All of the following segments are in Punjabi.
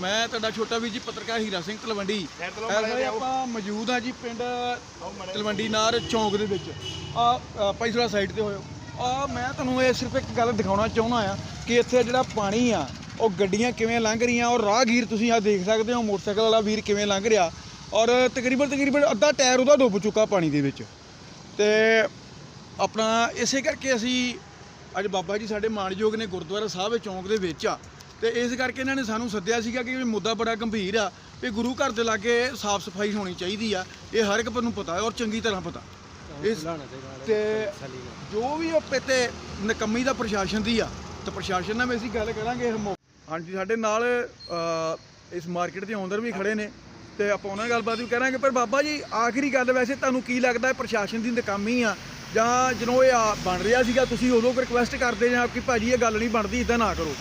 ਮੈਂ ਤੁਹਾਡਾ ਛੋਟਾ ਵੀਰ ਜੀ ਪੱਤਰਕਾਰ ਹੀਰਾ ਸਿੰਘ ਤਲਵੰਡੀ। ਆਪਾਂ ਮੌਜੂਦ ਆ ਜੀ ਪਿੰਡ ਤਲਵੰਡੀ ਨਾਰ ਚੌਂਕ ਦੇ ਵਿੱਚ। ਆ ਪੈਸਲਾ ਸਾਈਡ ਤੇ ਹੋਇਓ। ਆ ਮੈਂ ਤੁਹਾਨੂੰ ਇਹ ਸਿਰਫ ਇੱਕ ਗੱਲ ਦਿਖਾਉਣਾ ਚਾਹੁੰਦਾ ਆ ਕਿ ਇੱਥੇ ਜਿਹੜਾ ਪਾਣੀ ਆ ਉਹ ਗੱਡੀਆਂ ਕਿਵੇਂ ਲੰਘ ਰਹੀਆਂ ਔਰ ਰਾਹਗੀਰ ਤੁਸੀਂ ਆ ਦੇਖ ਸਕਦੇ ਹੋ ਮੋਟਰਸਾਈਕਲ ਵਾਲਾ ਵੀਰ ਕਿਵੇਂ ਲੰਘ ਰਿਹਾ। ਔਰ ਤਕਰੀਬਨ ਤਕਰੀਬਨ ਅੱਧਾ ਟਾਇਰ ਉਹਦਾ ਡੁੱਬ ਚੁੱਕਾ ਪਾਣੀ ਦੇ ਵਿੱਚ। ਤੇ ਆਪਣਾ ਇਸੇ ਕਰਕੇ ਅਸੀਂ ਅੱਜ ਬਾਬਾ ਜੀ ਸਾਡੇ ਮਾਣਯੋਗ ਨੇ ਗੁਰਦੁਆਰਾ ਸਾਹਿਬ ਚੌਂਕ ਦੇ ਵਿੱਚ ਆ। ਤੇ ਇਸ ਕਰਕੇ ਇਹਨਾਂ ਨੇ ਸਾਨੂੰ ਸੱਦਿਆ ਸੀਗਾ ਕਿ ਇਹ ਮੁੱਦਾ ਬੜਾ ਗੰਭੀਰ ਆ ਵੀ ਗੁਰੂ ਘਰ ਦੇ ਲਾਗੇ ਸਾਫ਼ ਸਫ਼ਾਈ ਹੋਣੀ ਚਾਹੀਦੀ ਆ, ਇਹ ਹਰ ਇੱਕ ਨੂੰ ਪਤਾ ਹੈ ਔਰ ਚੰਗੀ ਤਰ੍ਹਾਂ ਪਤਾ। ਇਸ ਤੇ ਜੋ ਵੀ ਉਹ ਤੇ ਨਕੰਮੀ ਦਾ ਪ੍ਰਸ਼ਾਸਨ ਦੀ ਆ, ਤੇ ਪ੍ਰਸ਼ਾਸਨ ਨਾਲ ਵੀ ਅਸੀਂ ਗੱਲ ਕਰਾਂਗੇ ਹਾਂਜੀ, ਸਾਡੇ ਨਾਲ ਇਸ ਮਾਰਕੀਟ ਦੇ ਆਉਂਦਰ ਵੀ ਖੜੇ ਨੇ ਤੇ ਆਪਾਂ ਉਹਨਾਂ ਨਾਲ ਗੱਲਬਾਤ ਵੀ ਕਰਾਂਗੇ। ਪਰ ਬਾਬਾ ਜੀ, ਆਖਰੀ ਗੱਲ ਵੈਸੇ ਤੁਹਾਨੂੰ ਕੀ ਲੱਗਦਾ ਹੈ ਪ੍ਰਸ਼ਾਸਨ ਦੀ ਨਕਾਮੀ ਆ? ਜਾਂ ਜਦੋਂ ਇਹ ਆ ਬਣ ਰਿਹਾ ਸੀਗਾ, ਤੁਸੀਂ ਉਦੋਂ ਰਿਕੁਐਸਟ ਕਰਦੇ ਜਾਂ ਕਿ ਭਾਜੀ ਇਹ ਗੱਲ ਨਹੀਂ ਬਣਦੀ ਇਦਾਂ ਨਾ ਕਰੋ।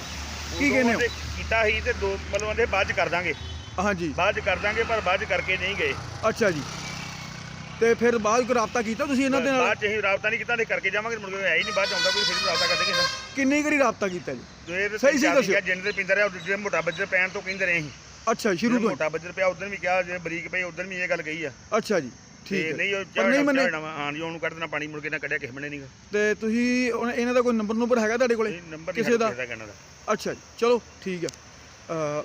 ਕੀ ਕਹਿੰਦੇ ਹੋ? ਕੀਤਾ ਸੀ ਤੇ ਦੋ ਮਤਲਬ ਉਹਦੇ ਬਾਅਦ ਚ ਕਰ ਦਾਂਗੇ। ਹਾਂਜੀ। ਬਾਅਦ ਚ ਕਰ ਦਾਂਗੇ ਪਰ ਬਾਅਦ ਚ ਕਰਕੇ ਨਹੀਂ ਗਏ। ਅੱਛਾ ਜੀ। ਤੇ ਫਿਰ ਬਾਅਦ ਕੋਈ ਰਾਬਤਾ ਕੀਤਾ ਤੁਸੀਂ ਇਹਨਾਂ ਦੇ ਨਾਲ? ਬਾਅਦ ਚ ਅਸੀਂ ਰਾਬਤਾ ਨਹੀਂ ਕੀਤਾ ਤੇ ਕਰਕੇ ਜਾਵਾਂਗੇ ਮੁੜ ਕੇ ਹੀ ਨਹੀਂ ਬਾਅਦ ਚ ਆਉਂਦਾ ਕੋਈ ਫਿਰ ਰਾਬਤਾ ਕਰਦੇ ਕਿਸੇ ਕਿੰਨੀ ਕਰੀ ਰਾਬਤਾ ਕੀਤਾ ਜੀ? ਸਹੀ ਸੀ ਦੱਸਿਓ। ਜਿੰਨ ਦੇ ਪਿੰਦਰ ਰਿਹਾ ਜਿਹੜੇ ਮੋਟਾ ਬੱਜਰ ਪੈਣ ਤੋਂ ਕਹਿੰਦੇ ਰਹੇ ਅਸੀਂ ਅੱਛਾ ਸ਼ੁਰੂ ਤੋਂ ਮੋਟਾ ਬੱਜਰ ਪਿਆ ਉਦੋਂ ਵੀ ਕਿਹਾ ਜੇ ਬਰੀਕ ਪਈ ਉਦੋਂ ਵੀ ਇਹ ਗੱਲ ਕਹੀ ਆ। ਅੱਛਾ ਜੀ। ਤੇ ਠੀਕ ਹੈ। ਨਹੀਂ ਉਹ ਪਰ ਨਹੀਂ ਮੰਨੇ। ਝਾੜਨਾ ਵਾ, ਹਾਂ ਜੀ ਉਹਨੂੰ ਕੱਢ ਦੇਣਾ ਪਾਣੀ ਮੁੜ ਕੇ ਨਾ ਕੱਢਿਆ ਕਿਸੇ ਬਣੇ ਨਹੀਂਗਾ ਤੇ ਤੁਸੀਂ ਹੁਣ ਇਹਨਾਂ ਦਾ ਕੋਈ ਨੰਬਰ ਨੰਬਰ ਹੈਗਾ ਤੁਹਾਡੇ ਕੋਲੇ? ਨੰਬਰ ਕਿਸੇ ਦਾ? ਕਹਿਣਾ ਦਾ। ਅੱਛਾ ਜੀ ਚਲੋ ਠੀਕ ਅ,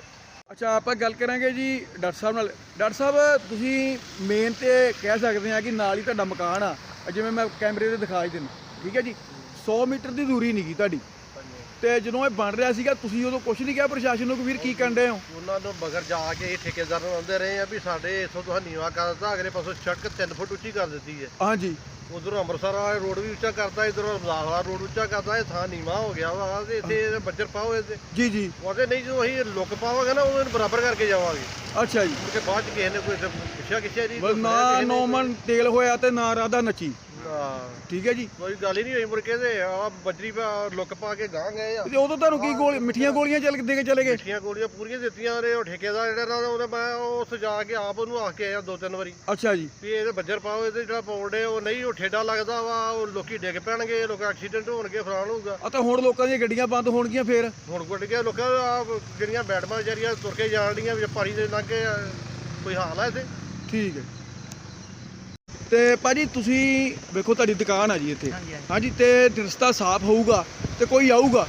ਅੱਛਾ ਆਪਾਂ ਗੱਲ ਕਰਾਂਗੇ ਜੀ ਡਾਕਟਰ ਸਾਹਿਬ ਨਾਲ। ਡਾਕਟਰ ਸਾਹਿਬ ਤੁਸੀਂ ਮੇਨ ਤੇ ਕਹਿ ਸਕਦੇ ਆ ਕਿ ਨਾਲ ਹੀ ਤੁਹਾਡਾ ਮਕਾਨ ਆ। ਜਿਵੇਂ ਮੈਂ ਕੈਮਰੇ ਤੇ ਦਿਖਾ ਹੀ ਦਿੰਦਾ। ਠੀਕ ਹੈ ਜੀ? 100 ਮੀਟਰ ਦੀ ਦੂਰੀ ਨਹੀਂਗੀ ਤੁਹਾਡੀ। ਤੇ ਜਦੋਂ ਇਹ ਬਣ ਰਿਹਾ ਸੀਗਾ ਤੁਸੀਂ ਉਦੋਂ ਕੁਝ ਨਹੀਂ ਕਿਹਾ ਪ੍ਰਸ਼ਾਸਨ ਨੂੰ ਕਿ ਵੀਰ ਕੀ ਕਰਦੇ ਹੋ? ਉਹਨਾਂ ਨੂੰ ਮਗਰ ਜਾ ਕੇ ਇਹ ਠੇਕੇਦਾਰ ਨੂੰ ਆਉਂਦੇ ਰਹੇ ਆ ਵੀ ਸਾਡੇ ਇਥੋਂ ਤੋਂ ਨੀਵਾ ਕਰ ਦਿੱਤਾ ਅਗਲੇ ਪਾਸੋਂ ਸੜਕ 3 ਫੁੱਟ ਉੱਚੀ ਕਰ ਦਿੱਤੀ ਹੈ। ਹਾਂਜੀ। ਉਧਰੋਂ ਅੰਮ੍ਰਿਤਸਰ ਵਾਲਾ ਰੋਡ ਵੀ ਉੱਚਾ ਕਰਤਾ ਇਧਰੋਂ ਰਮਦਾਸ ਵਾਲਾ ਰੋਡ ਉੱਚਾ ਕਰਤਾ ਇਹ ਥਾਂ ਨੀਵਾ ਹੋ ਗਿਆ ਵਾ ਤੇ ਇੱਥੇ ਬੱਜਰ ਪਾਓ ਇਹਦੇ। ਜੀ ਜੀ। ਉਹਦੇ ਨਹੀਂ ਜਦੋਂ ਅਸੀਂ ਲੁੱਕ ਪਾਵਾਂਗੇ ਨਾ ਉਹਨੂੰ ਬਰਾਬਰ ਕਰਕੇ ਜਾਵਾਂਗੇ। ਅੱਛਾ ਜੀ। ਮੁੜ ਕੇ ਬਾਅਦ ਚ ਕਿਸੇ ਨੇ ਕੋਈ ਪੁੱਛਿਆ ਕਿਸੇ ਦੀ ਨਾ ਨੌਮਨ ਤੇਲ ਹੋਇਆ ਤੇ ਨਾ ਰਾਧਾ ਨੱਚੀ। ਹਾਂ, ਠੀਕ ਹੈ ਜੀ। ਕੋਈ ਗੱਲ ਹੀ ਨਹੀਂ ਹੋਈ ਮੁੜ ਕੇ ਤੇ। ਆ ਬੱਜਰੀ ਪਾ ਲੁੱਕ ਪਾ ਕੇ ਗਾਂ ਗਏ ਆ। ਤੇ ਉਦੋਂ ਤੁਹਾਨੂੰ ਕੀ ਗੋਲੀ ਮਿੱਠੀਆਂ ਗੋਲੀਆਂ ਚੱਲ ਦੇ ਕੇ ਚਲੇ ਗਏ? ਮਿੱਠੀਆਂ ਗੋਲੀਆਂ ਪੂਰੀਆਂ ਦਿੱਤੀਆਂ ਨੇ ਉਹ ਠੇਕੇਦਾਰ ਜਿਹੜਾ ਨਾ ਉਹਨੇ ਮੈਂ ਉਸ ਜਾ ਕੇ ਆਪ ਉਹਨੂੰ ਆਖ ਕੇ ਆਇਆ ਦੋ ਤਿੰਨ ਵਾਰੀ। ਅੱਛਾ ਜੀ। ਵੀ ਇਹਦੇ ਬੱਜਰ ਪਾਓ ਇਹਦੇ ਜਿਹੜਾ ਪਾਉਂਦੇ ਉਹ ਨਹੀਂ ਉਹ ਠੇਡਾ ਲੱਗਦਾ ਵਾ ਉਹ ਲੋਕੀ ਡਿੱਗ ਪੈਣਗੇ ਲੋਕਾਂ ਐਕਸੀਡੈਂਟ ਹੋਣਗੇ ਫਲਾਣ ਹੋਊਗਾ। ਆ ਤਾਂ ਹੁਣ ਲੋਕਾਂ ਦੀਆਂ ਗੱਡੀਆਂ ਬੰਦ ਹੋਣਗੀਆਂ ਫੇਰ। ਹੁਣ ਗੁੱਡ ਗਿਆ ਲੋਕਾਂ ਆ ਜਿਹੜੀਆਂ ਬੈਟਮਾਂ ਜਿਹੜੀਆਂ ਤੁਰ ਕੇ ਜਾਣ ਡੀਆਂ ਵਪਾਰੀ ਦੇ ਲਾਗੇ ਆ, ਕੋਈ ਹਾਲ ਆ ਇੱਥੇ? ਠੀਕ ਹੈ। ਤੇ ਭਾਜੀ ਤੁਸੀਂ ਵੇਖੋ ਤੁਹਾਡੀ ਦੁਕਾਨ ਆ ਜੀ ਇੱਥੇ। ਹਾਂਜੀ ਤੇ ਰਸਤਾ ਸਾਫ਼ ਹੋਊਗਾ ਤੇ ਕੋਈ ਆਊਗਾ?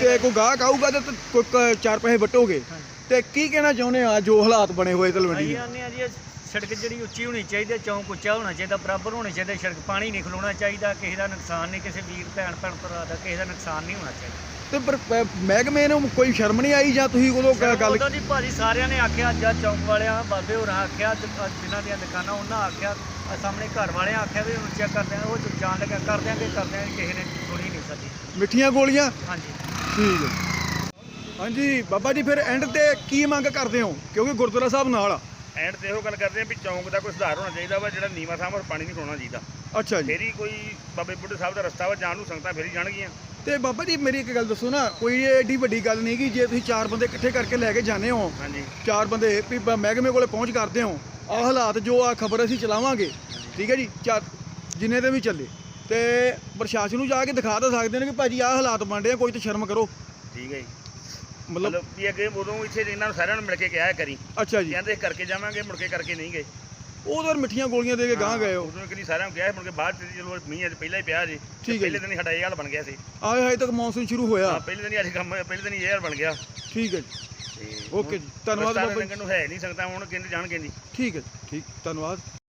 ਤੇ- ਕੋਈ ਗਾਹਕ ਆਊਗਾ ਤੇ ਤੇ ਕੋਈ ਕ- ਚਾਰ ਪੈਸੇ ਵਟੋਗੇ? ਤੇ ਕੀ ਕਹਿਣਾ ਚਾਹੁੰਦੇ ਆ ਜੋ ਹਾਲਾਤ ਬਣੇ ਹੋਏ ਤਲਵੰਡੀ ਦੇ? ਆਨੇ ਆ ਜੀ ਇਹ ਸੜਕ ਜਿਹੜੀ ਉੱਚੀ ਹੋਣੀ ਚਾਹੀਦੀ ਹੈ, ਚੌਂਕ ਉੱਚਾ ਹੋਣਾ ਚਾਹੀਦਾ ਬਰਾਬਰ ਹੋਣੇ ਚਾਹੀਦੇ ਸੜਕ ਪਾਣੀ ਨਹੀਂ ਖਲੋਣਾ ਚਾਹੀਦਾ ਕਿਸੇ ਦਾ ਨੁਕਸਾਨ ਨਹੀਂ ਕਿਸੇ ਵੀਰ ਭੈਣ ਭੈਣ ਭਰਾ ਦਾ ਕਿਸੇ ਦਾ ਨੁਕਸਾਨ ਨਹੀਂ ਹੋਣਾ ਚਾਹੀਦਾ। ਤੇ ਪਰ ਪ- ਮਹਿਕਮੇ ਨੂੰ ਕੋਈ ਸ਼ਰਮ ਨਹੀਂ ਆਈ ਜਾਂ ਤੁਸੀਂ ਉਦੋਂ ਗੱਲ ਉਦੋਂ ਦੀ ਭਾਜੀ ਸਾਰਿਆਂ ਨੇ ਆਖਿਆ ਅੱਜ ਆਹ ਚੌਂਕ ਵਾਲਿਆਂ ਬਾਬੇ ਹੋਰਾਂ ਆਖਿਆ ਜਿਨ੍ਹਾਂ ਦੀਆਂ ਦੁਕਾਨਾਂ ਉਹਨਾਂ ਆਖਿਆ ਸਾਹਮਣੇ ਘਰ ਵਾਲਿਆਂ ਆਖਿਆ ਵੀ ਉੱਚਾ ਕਰਦੇ ਆ ਉਹ ਜਾਣ ਲੱਗਾ ਕਰ ਦਿਆਂਗੇ ਕਰ ਦਿਆਂਗੇ ਕਿਸੇ ਨੇ ਸੁਣੀ ਨਹੀਂ ਸਾਡੀ। ਮਿੱਠੀਆਂ ਗੋਲੀਆਂ? ਹਾਂਜੀ। ਠੀਕ ਹੈ। ਹਾਂਜੀ ਬਾਬਾ ਜੀ ਫਿਰ ਐਂਡ ਤੇ ਕੀ ਮੰਗ ਕਰਦੇ ਹੋ? ਕਿਉਂਕਿ ਗੁਰਦੁਆਰਾ ਸਾਹਿਬ ਨਾਲ ਆ। ਐਂਡ ਤੇ ਇਹੋ ਗੱਲ ਕਰਦੇ ਆ ਵੀ ਚੌਂਕ ਦਾ ਕੋਈ ਸੁਧਾਰ ਹੋਣਾ ਚਾਹੀਦਾ ਵਾ ਜਿਹੜਾ ਨੀਵਾ ਸਾਹਮਣੇ ਪਾਣੀ ਨਹੀਂ ਖਲੋਣਾ ਚਾਹੀਦਾ। ਅੱਛਾ ਜੀ। ਫੇਰ ਹੀ ਕੋਈ ਬਾਬੇ ਬੁੱਢੇ ਸਾਹਿਬ ਦਾ ਰਸਤਾ ਵਾ ਜਾਣ ਨੂੰ ਸੰਗਤਾਂ ਫੇਰ ਹੀ ਜਾਣਗੀਆਂ। ਤੇ ਬਾਬਾ ਜੀ ਮੇਰੀ ਇੱਕ ਗੱਲ ਦੱਸੋ ਨਾ ਕੋਈ ਏਡੀ ਵੱਡੀ ਗੱਲ ਨਹੀਂ ਕਿ ਜੇ ਤੁਸੀਂ ਚਾਰ ਬੰਦੇ ਇਕੱਠੇ ਕਰਕੇ ਲੈ ਕੇ ਜਾਂਦੇ ਹੋ ਹਾਂਜੀ। ਚਾਰ ਬੰਦੇ ਵੀ ਬ- ਮਹਿਕਮੇ ਕੋਲੇ ਪਹੁੰਚ ਕਰਦੇ ਹੋ ਆਹ ਹਾਲਾਤ ਜੋ ਆ ਖਬਰ ਅਸੀਂ ਚਲਾਵਾਂਗੇ ਠੀਕ ਹੈ ਜੀ ਚਾਰ ਜਿੰਨੇ ਦੇ ਵੀ ਚੱਲੇ ਤੇ ਪ੍ਰਸ਼ਾਸਨ ਨੂੰ ਜਾ ਕੇ ਦਿਖਾ ਤਾਂ ਸਕਦੇ ਨੇ ਕਿ ਭਾਜੀ ਆਹ ਹਾਲਾਤ ਬਣ ਰਹੇ ਆ ਕੋਈ ਤਾਂ ਸ਼ਰਮ ਕਰੋ। ਠੀਕ ਹੈ ਜੀ। ਮਤਲਬ ਮਤਲਬ ਵੀ ਅੱਗੇ ਉਦੋਂ ਇੱਥੇ ਇਹਨਾਂ ਨੂੰ ਸਾਰਿਆਂ ਨੂੰ ਮਿਲ ਕੇ ਕਿਹਾ ਕਰੀ। ਅੱਛਾ ਜੀ। ਕਹਿੰਦੇ ਕਰਕੇ ਜਾਵਾਂਗੇ ਮੁੜ ਕੇ ਕਰਕੇ ਨਹੀਂ ਗਏ। ਉਹ ਤਾਂ ਮਿੱਠੀਆਂ ਗੋਲੀਆਂ ਦੇ ਕੇ ਗਾਂ ਗਏ ਹੋ। ਉਦੋਂ ਕਿਹਨੀ ਸਾਰਿਆਂ ਨੂੰ ਕਿਹਾ ਸੀ, ਮੁੜ ਕੇ ਬਾਅਦ ਚ ਚਲੋ ਮੀਂਹ ਅੱਜ ਪਹਿਲਾਂ ਹੀ ਪਿਆ ਜੀ ਠੀਕ ਹੈ ਪਹਿਲੇ। ਦਿਨ ਹੀ ਸਾਡਾ ਇਹ ਹਾਲ ਬਣ ਗਿਆ ਸੀ। ਆਏ ਹਾਏ ਤੱਕ ਮੌਨਸੂਨ ਸ਼ੁਰੂ ਹੋਇਆ। ਹਾਂ ਪਹਿਲੇ ਦਿਨ ਹੀ ਅੱਜ ਕੰਮ ਪਹਿਲੇ ਦਿਨ ਹੀ ਇਹ ਹਾਲ ਬਣ ਗਿਆ। ਠੀਕ ਹੈ ਜੀ। ਓਕੇ ਜੀ ਧੰਨਵਾਦ ਬਾਬਾ ਜੀ। ਨੂੰ ਹੈ ਨਹੀਂ ਸੰਗਤਾਂ ਹੁਣ ਕਿੰਨੇ ਜਾਣਗੇ ਨਹੀਂ। ਠੀਕ ਹੈ ਜੀ ਠੀਕ ਧੰਨਵਾਦ।